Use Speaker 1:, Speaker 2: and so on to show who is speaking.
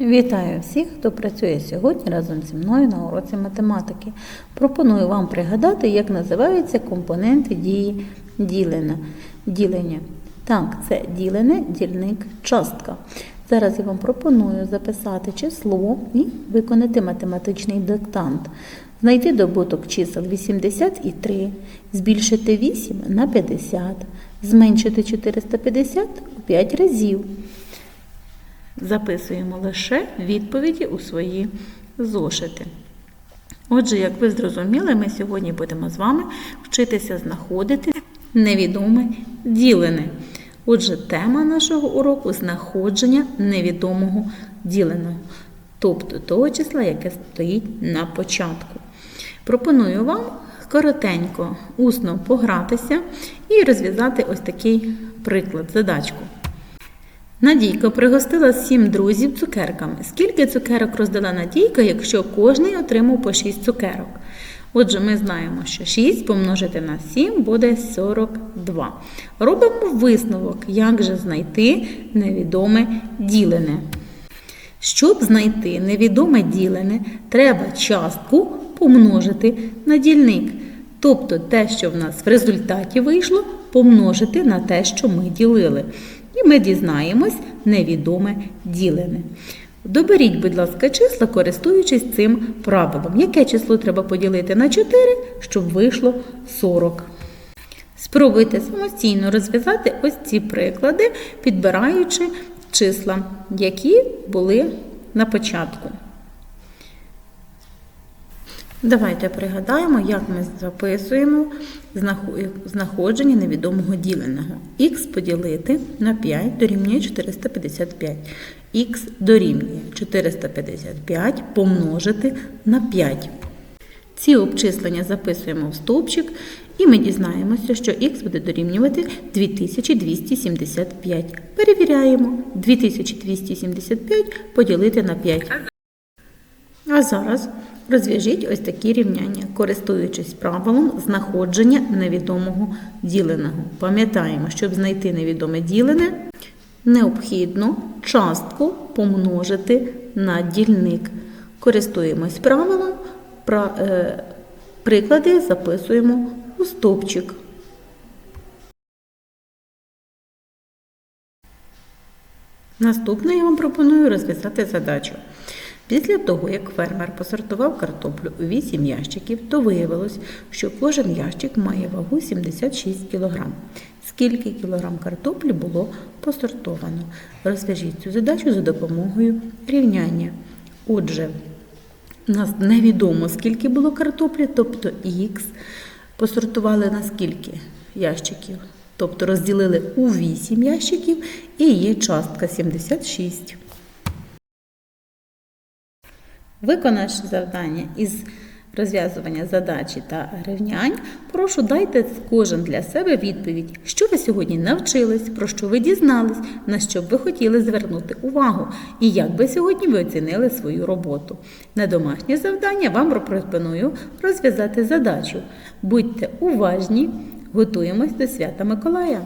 Speaker 1: Вітаю всіх, хто працює сьогодні разом зі мною на уроці математики. Пропоную вам пригадати, як називаються компоненти дії ділення. ділення. Так, це ділене, дільник, частка. Зараз я вам пропоную записати число і виконати математичний диктант. Знайти добуток чисел 80 і 3, збільшити 8 на 50, зменшити 450 у 5 разів. Записуємо лише відповіді у свої зошити. Отже, як ви зрозуміли, ми сьогодні будемо з вами вчитися знаходити невідоме ділене. Отже, тема нашого уроку знаходження невідомого діленого, тобто того числа, яке стоїть на початку. Пропоную вам коротенько, усно погратися і розв'язати ось такий приклад, задачку. Надійка пригостила сім друзів цукерками. Скільки цукерок роздала Надійка, якщо кожний отримав по 6 цукерок? Отже, ми знаємо, що 6 помножити на 7 буде 42. Робимо висновок, як же знайти невідоме ділене. Щоб знайти невідоме ділене, треба частку помножити на дільник. Тобто те, що в нас в результаті вийшло, помножити на те, що ми ділили. І ми дізнаємось невідоме ділене. Доберіть, будь ласка, числа, користуючись цим правилом. Яке число треба поділити на 4, щоб вийшло 40? Спробуйте самостійно розв'язати ось ці приклади, підбираючи числа, які були на початку. Давайте пригадаємо, як ми записуємо знаходження невідомого діленого. Х поділити на 5 дорівнює 455. Х дорівнює 455 помножити на 5. Ці обчислення записуємо в стовпчик, і ми дізнаємося, що х буде дорівнювати 2275. Перевіряємо 2275 поділити на 5. А зараз розв'яжіть ось такі рівняння, користуючись правилом знаходження невідомого діленого. Пам'ятаємо, щоб знайти невідоме ділене, необхідно частку помножити на дільник. Користуємось правилом, приклади записуємо у стовпчик. Наступне я вам пропоную розв'язати задачу. Після того, як фермер посортував картоплю у 8 ящиків, то виявилось, що кожен ящик має вагу 76 кг. Скільки кілограм картоплі було посортовано? Розв'яжіть цю задачу за допомогою рівняння. Отже, нас невідомо, скільки було картоплі, тобто х посортували на скільки ящиків. Тобто розділили у 8 ящиків і є частка 76. Виконавши завдання із розв'язування задачі та рівнянь, прошу дайте кожен для себе відповідь, що ви сьогодні навчились, про що ви дізнались, на що б ви хотіли звернути увагу, і як би сьогодні ви оцінили свою роботу. На домашнє завдання вам пропоную розв'язати задачу. Будьте уважні, готуємось до свята Миколая.